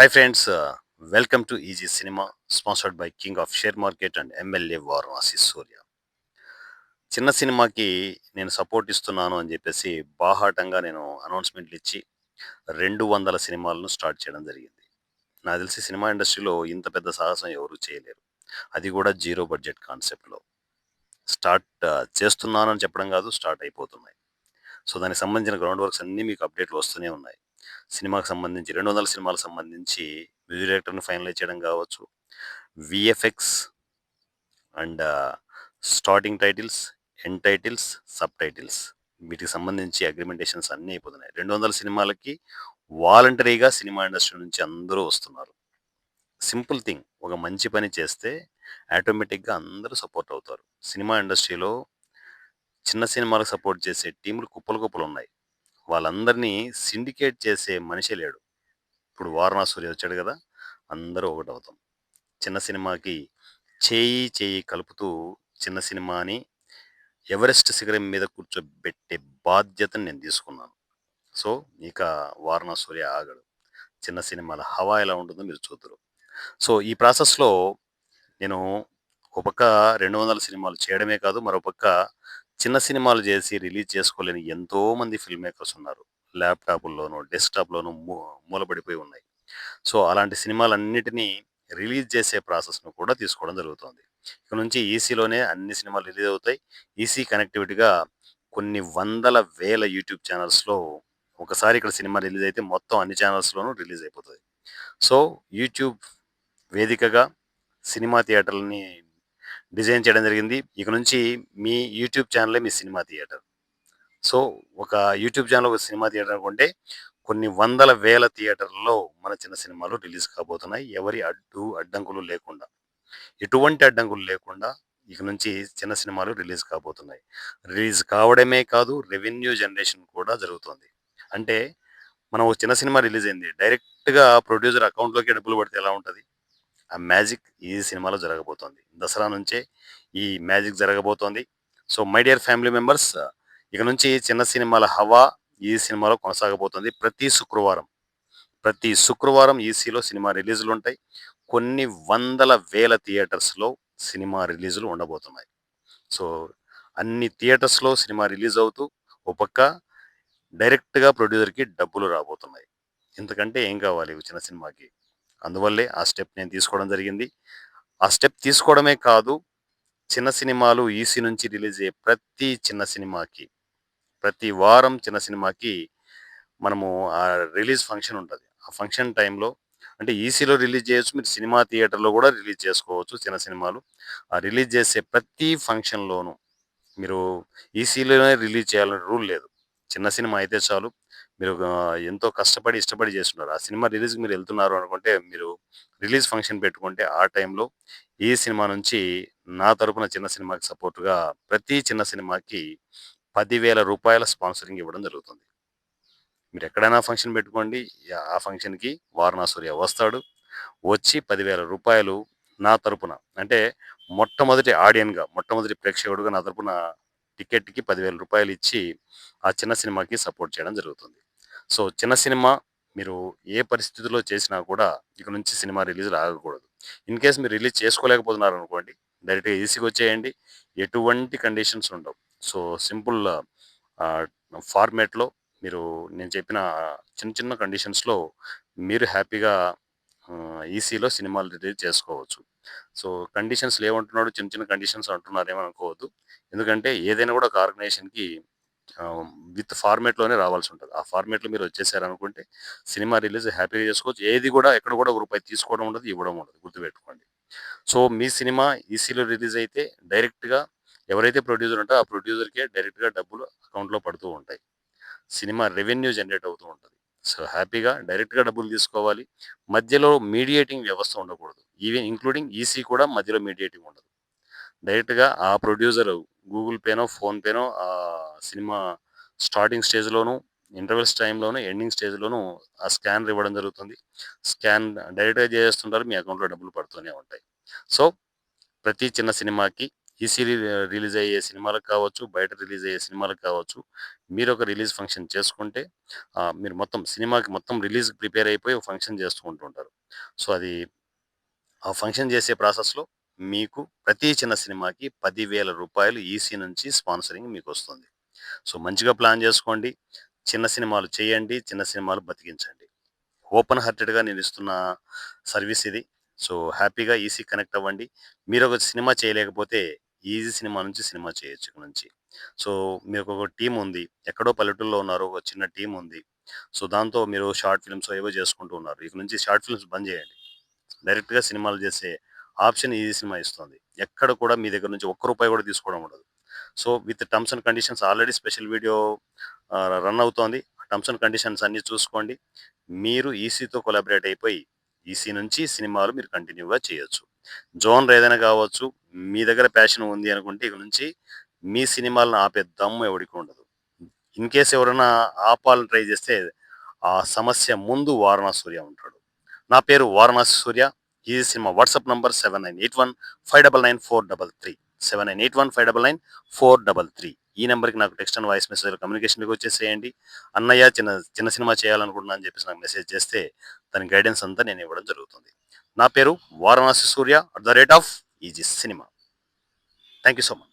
Hi friends welcome to easy cinema sponsored by king of share market and MLA Varanasi Surya చిన్న సినిమాకి నేను support ఇస్తున్నాను అని చెప్పేసి బాహాటంగా నేను అనౌన్స్మెంట్లు ఇచ్చి రెండు వందల సినిమాలను స్టార్ట్ చేయడం జరిగింది. నాకు తెలిసి సినిమా ఇండస్ట్రీలో ఇంత పెద్ద సాహసం ఎవరు చేయలేరు. అది కూడా జీరో బడ్జెట్ కాన్సెప్ట్లో స్టార్ట్ చేస్తున్నాను అని చెప్పడం కాదు స్టార్ట్ అయిపోతున్నాయి. సో దానికి సంబంధించిన గ్రౌండ్ వర్క్స్ అన్నీ మీకు అప్డేట్లు వస్తూనే ఉన్నాయి. సినిమాకి సంబంధించి రెండు వందల సినిమాలకు సంబంధించి మ్యూజిక్ డైరెక్టర్ని ఫైనలైజ్ చేయడం కావచ్చు. VFX and starting titles end titles subtitles వీటికి సంబంధించి అగ్రిమెంటేషన్స్ అన్నీ అయిపోతున్నాయి. రెండు వందల సినిమాలకి వాలంటరీగా సినిమా ఇండస్ట్రీ నుంచి అందరూ వస్తున్నారు. సింపుల్ థింగ్ ఒక మంచి పని చేస్తే ఆటోమేటిక్గా అందరూ సపోర్ట్ అవుతారు. సినిమా ఇండస్ట్రీలో చిన్న సినిమాలకు సపోర్ట్ చేసే టీములు కుప్పలు కుప్పలు ఉన్నాయి. వాళ్ళందరినీ సిండికేట్ చేసే మనిషి లేడు. ఇప్పుడు వారణాసురి వచ్చాడు కదా అందరూ ఒకటవుతాం. చిన్న సినిమాకి చేయి చేయి కలుపుతూ చిన్న సినిమాని ఎవరెస్ట్ శిఖరం మీద కూర్చోబెట్టే బాధ్యతను నేను తీసుకున్నాను. సో ఇక వారణాసురి ఆగడు. చిన్న సినిమాల హవా ఎలా ఉంటుందో మీరు చూద్దరు. సో ఈ ప్రాసెస్లో నేను ఒక పక్క రెండు వందల సినిమాలు చేయడమే కాదు మరో పక్క చిన్న సినిమాలు చేసి రిలీజ్ చేసుకోలేని ఎంతోమంది ఫిల్మ్ మేకర్స్ ఉన్నారు. ల్యాప్టాప్ల్లోనూ డెస్క్టాప్లోనూ మూ మూలబడిపోయి ఉన్నాయి. సో అలాంటి సినిమాలన్నిటినీ రిలీజ్ చేసే ప్రాసెస్ను కూడా తీసుకోవడం జరుగుతుంది. ఇక నుంచి ఈసీలోనే అన్ని సినిమాలు రిలీజ్ అవుతాయి. ఈసీ కనెక్టివిటీగా కొన్ని వందల వేల యూట్యూబ్ ఛానల్స్లో ఒకసారి ఇక్కడ సినిమా రిలీజ్ అయితే మొత్తం అన్ని ఛానల్స్లోనూ రిలీజ్ అయిపోతుంది. సో యూట్యూబ్ వేదికగా సినిమా థియేటర్లని డిజైన్ చేయడం జరిగింది. ఇక నుంచి మీ యూట్యూబ్ ఛానలే మీ సినిమా థియేటర్. సో ఒక యూట్యూబ్ ఛానల్ ఒక సినిమా థియేటర్ అనుకుంటే కొన్ని వందల వేల థియేటర్లలో మన చిన్న సినిమాలు రిలీజ్ కాబోతున్నాయి. ఎవరి అడ్డు అడ్డంకులు లేకుండా. ఎటువంటి అడ్డంకులు లేకుండా ఇక నుంచి చిన్న సినిమాలు రిలీజ్ కాబోతున్నాయి. రిలీజ్ కావడమే కాదు రెవెన్యూ జనరేషన్ కూడా జరుగుతుంది. అంటే మనం ఒక చిన్న సినిమా రిలీజ్ అయింది. డైరెక్ట్గా ప్రొడ్యూసర్ అకౌంట్లోకి డబ్బులు పడితే ఎలా ఉంటుంది? ఆ మ్యాజిక్ ఈ సినిమాలో జరగబోతోంది. దసరా నుంచే ఈ మ్యాజిక్ జరగబోతోంది. So my dear family members ఇక నుంచి చిన్న సినిమాల హవా ఈ సినిమాలో కొనసాగబోతోంది. ప్రతి శుక్రవారం ప్రతి శుక్రవారం ఈసీలో సినిమా రిలీజులు ఉంటాయి. కొన్ని వందల వేల థియేటర్స్లో సినిమా రిలీజులు ఉండబోతున్నాయి. సో అన్ని థియేటర్స్లో సినిమా రిలీజ్ అవుతూ ఒక పక్క డైరెక్ట్గా ప్రొడ్యూసర్కి డబ్బులు రాబోతున్నాయి. ఎందుకంటే ఏం కావాలి చిన్న సినిమాకి? అందువల్లే ఆ స్టెప్ నేను తీసుకోవడం జరిగింది. ఆ స్టెప్ తీసుకోవడమే కాదు చిన్న సినిమాలు ఈసీ నుంచి రిలీజ్ అయ్యే ప్రతి చిన్న సినిమాకి ప్రతి వారం చిన్న సినిమాకి మనము ఆ రిలీజ్ ఫంక్షన్ ఉంటుంది. ఆ ఫంక్షన్ టైంలో అంటే ఈసీలో రిలీజ్ చేయొచ్చు మీరు సినిమా థియేటర్లో కూడా రిలీజ్ చేసుకోవచ్చు చిన్న సినిమాలు. ఆ రిలీజ్ చేసే ప్రతి ఫంక్షన్లోనూ మీరు ఈసీలోనే రిలీజ్ చేయాలని రూల్ లేదు. చిన్న సినిమా అయితే చాలు. మీరు ఎంతో కష్టపడి ఇష్టపడి చేస్తున్నారు. ఆ సినిమా రిలీజ్కి మీరు వెళ్తున్నారు అనుకుంటే మీరు రిలీజ్ ఫంక్షన్ పెట్టుకుంటే ఆ టైంలో ఈ సినిమా నుంచి నా తరపున చిన్న సినిమాకి సపోర్టుగా ప్రతి చిన్న సినిమాకి పదివేల రూపాయల స్పాన్సరింగ్ ఇవ్వడం జరుగుతుంది. మీరు ఎక్కడైనా ఫంక్షన్ పెట్టుకోండి ఆ ఫంక్షన్కి వారణాసూర్య వస్తాడు. వచ్చి పదివేల రూపాయలు నా తరపున అంటే మొట్టమొదటి ఆడియన్గా మొట్టమొదటి ప్రేక్షకుడుగా నా తరపున టికెట్కి పదివేల రూపాయలు ఇచ్చి ఆ చిన్న సినిమాకి సపోర్ట్ చేయడం జరుగుతుంది. సో చిన్న సినిమా మీరు ఏ పరిస్థితిలో చేసినా కూడా ఇక నుంచి సినిమా రిలీజ్ ఆగకూడదు ఇన్ కేస్ మీరు రిలీజ్ చేసుకోలేకపోతున్నారు అనుకోండి డైరెక్ట్గా ఈసీకి వచ్చేయండి ఎటువంటి కండిషన్స్ ఉండవు. సో సింపుల్ ఫార్మేట్లో మీరు నేను చెప్పిన చిన్న చిన్న కండిషన్స్లో మీరు హ్యాపీగా ఈసీలో సినిమాలు రిలీజ్ చేసుకోవచ్చు. సో కండిషన్స్ లేవంటున్నాడు చిన్న చిన్న కండిషన్స్ అంటున్నారు అనుకోవద్దు. ఎందుకంటే ఏదైనా కూడా ఒక ఆర్గనైజేషన్కి విత్ ఫార్మేట్లోనే రావాల్సి ఉంటుంది. ఆ ఫార్మేట్లో మీరు వచ్చేసారనుకుంటే సినిమా రిలీజ్ హ్యాపీగా చేసుకోవచ్చు. ఏది కూడా ఎక్కడ కూడా ఒక రూపాయి తీసుకోవడం ఉండదు ఇవ్వడం ఉండదు గుర్తుపెట్టుకోండి. సో మీ సినిమా ఈసీలో రిలీజ్ అయితే డైరెక్ట్గా ఎవరైతే ప్రొడ్యూసర్ ఉంటారో ఆ ప్రొడ్యూసర్కే డైరెక్ట్గా డబ్బులు అకౌంట్లో పడుతూ ఉంటాయి. సినిమా రెవెన్యూ జనరేట్ అవుతూ ఉంటుంది. సో హ్యాపీగా డైరెక్ట్గా డబ్బులు తీసుకోవాలి. మధ్యలో మీడియేటింగ్ వ్యవస్థ ఉండకూడదు. ఈవెన్ ఇంక్లూడింగ్ ఈసీ కూడా మధ్యలో మీడియేటింగ్ ఉండదు. డైరెక్ట్గా ఆ ప్రొడ్యూసర్ గూగుల్ పేనో ఫోన్పేనో ఆ సినిమా స్టార్టింగ్ స్టేజ్లోనూ ఇంటర్వెల్స్ టైంలోనూ ఎండింగ్ స్టేజ్లోనూ ఆ స్కానర్ ఇవ్వడం జరుగుతుంది. స్కాన్ డైరెక్ట్గా చేస్తుంటారు మీ అకౌంట్లో డబ్బులు పడుతూనే ఉంటాయి. సో ప్రతి చిన్న సినిమాకి ఈసీ రిలీజ్ అయ్యే సినిమాలకు కావచ్చు బయట రిలీజ్ అయ్యే సినిమాలకు కావచ్చు మీరు ఒక రిలీజ్ ఫంక్షన్ చేసుకుంటే మీరు మొత్తం సినిమాకి మొత్తం రిలీజ్ ప్రిపేర్ అయిపోయి ఫంక్షన్ చేసుకుంటూ ఉంటారు సో అది ఆ ఫంక్షన్ చేసే ప్రాసెస్లో మీకు ప్రతి చిన్న సినిమాకి పదివేల రూపాయలు ఈసీ నుంచి స్పాన్సరింగ్ మీకు వస్తుంది సో మంచిగా ప్లాన్ చేసుకోండి. చిన్న సినిమాలు చేయండి చిన్న సినిమాలు బతికించండి. ఓపెన్ హార్టెడ్గా నేను ఇస్తున్న సర్వీస్ ఇది. సో హ్యాపీగా ఈసీ కనెక్ట్ అవ్వండి. మీరు ఒక సినిమా చేయలేకపోతే ఈజీ సినిమా నుంచి సినిమా చేయొచ్చు ఇక్కడ నుంచి. సో మీకు ఒక టీం ఉంది. ఎక్కడో పల్లెటూరులో ఉన్నారు. ఒక చిన్న టీం ఉంది. సో దాంతో మీరు షార్ట్ ఫిల్మ్స్ ఏవో చేసుకుంటూ ఉన్నారు. ఇక నుంచి షార్ట్ ఫిల్మ్స్ బంద్ చేయండి. డైరెక్ట్గా సినిమాలు చేసే ఆప్షన్ ఈజీ సినిమా ఇస్తుంది. ఎక్కడ కూడా మీ దగ్గర నుంచి ఒక్క రూపాయి కూడా తీసుకోవడం ఉండదు. So with terms and conditions already special video run అవుతోంది. టర్మ్స్ అండ్ కండిషన్స్ అన్ని చూసుకోండి. మీరు ఈసీతో కొలాబరేట్ అయిపోయి ఈసీ నుంచి సినిమాలు మీరు కంటిన్యూగా చేయొచ్చు. జోనర్ ఏదైనా కావచ్చు మీ దగ్గర ప్యాషన్ ఉంది అనుకుంటే ఇక నుంచి మీ సినిమాలను ఆపే దమ్ము ఎవరికి ఉండదు. ఇన్ కేస్ ఎవరైనా ఆపాలని ట్రై చేస్తే ఆ సమస్య ముందు వారణాసి సూర్య ఉంటాడు. నా పేరు వారణాసి సూర్య ఈ cinema WhatsApp number seven nine eight one five double nine four double three seven nine eight one five double nine four double three ఈ నెంబర్కి నాకు టెక్స్ట్ అండ్ వాయిస్ మెసేజ్ కమ్యూనికేషన్కి వచ్చేసేయండి. అన్నయ్య చిన్న చిన్న సినిమా చేయాలనుకుంటున్నా అని చెప్పేసి నాకు మెసేజ్ చేస్తే దాని గైడెన్స్ అంతా నేను ఇవ్వడం జరుగుతుంది. నా పేరు Varanasi Surya at the rate of easy cinema. Thank you so much